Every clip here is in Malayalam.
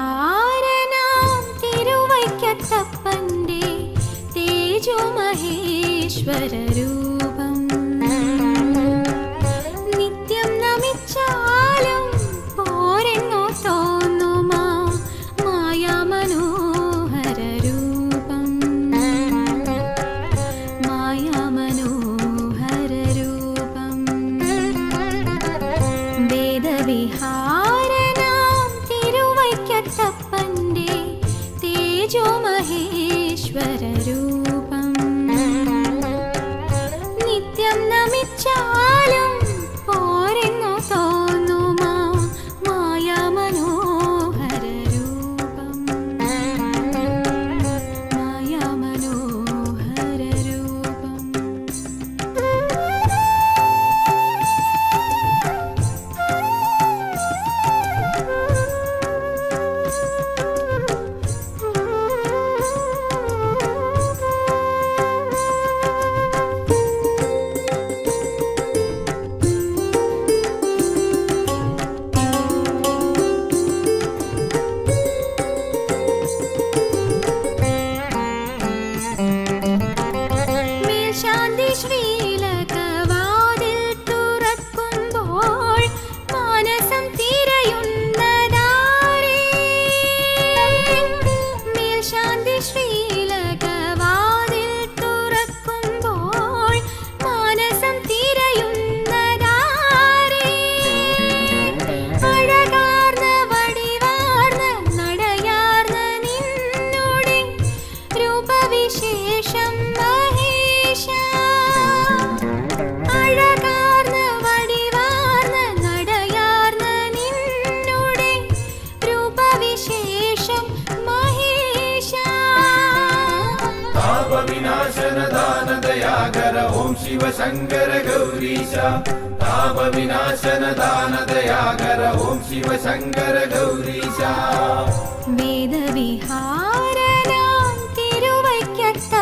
താരനാം തിരുവൈക്കത്തപ്പന്റെ തേജോ മഹേശ്വരൂ शिवशङ्कर गौरीशा ताम विनाशन दानदया कर ॐ शिवशङ्कर गौरीशा वेदविहारनां तिरुवक्यप्पण्डे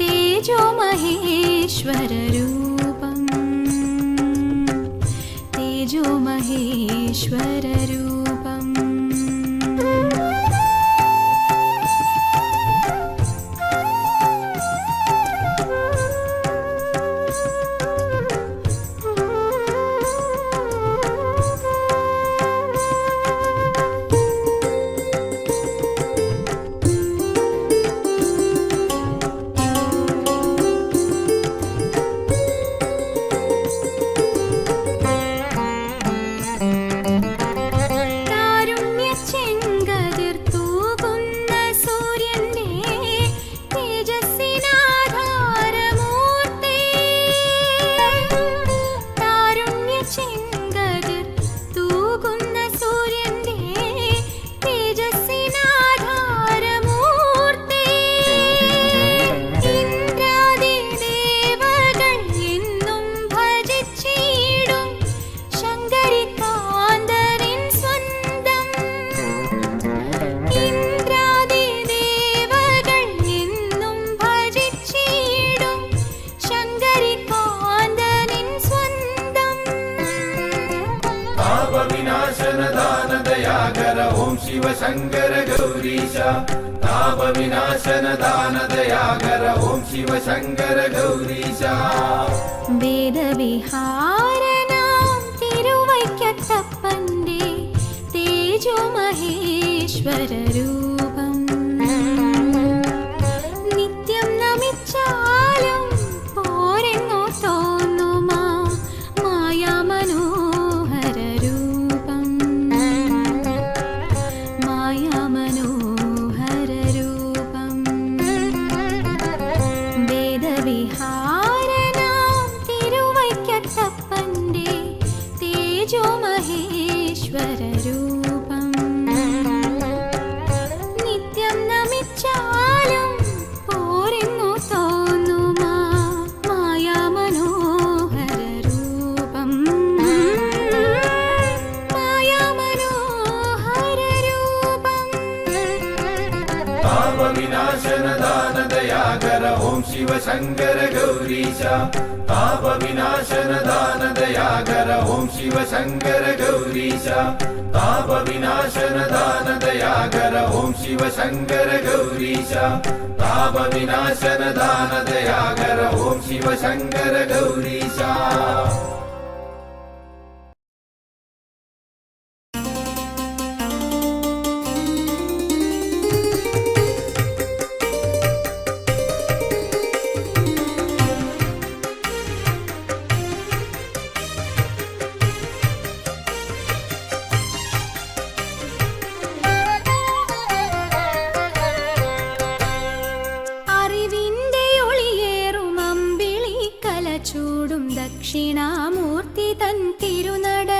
तेजो महेश्वररूपम् तेजो महेश्वर शिवशङ्कर गौरीश तापविनाशन दानदयाकर ॐ शिवशङ्कर गौरीश वेदविहारणां तिरुवैक्यप्पन्दे तेजो महेश्वररूपम् नित्यं नमिच्छा शङ्कर गौरी सा तापविनाशन दान दयागर ॐ शिव शङ्कर गौरी सा तापविनाशन दान दयागर ॐ शिव शङ्कर गौरी सा तापविनाशन दान दयागर ॐ शिव शङ्कर गौरी सा ചൂടും ദക്ഷിണാമൂർത്തി തൻ തിരുനട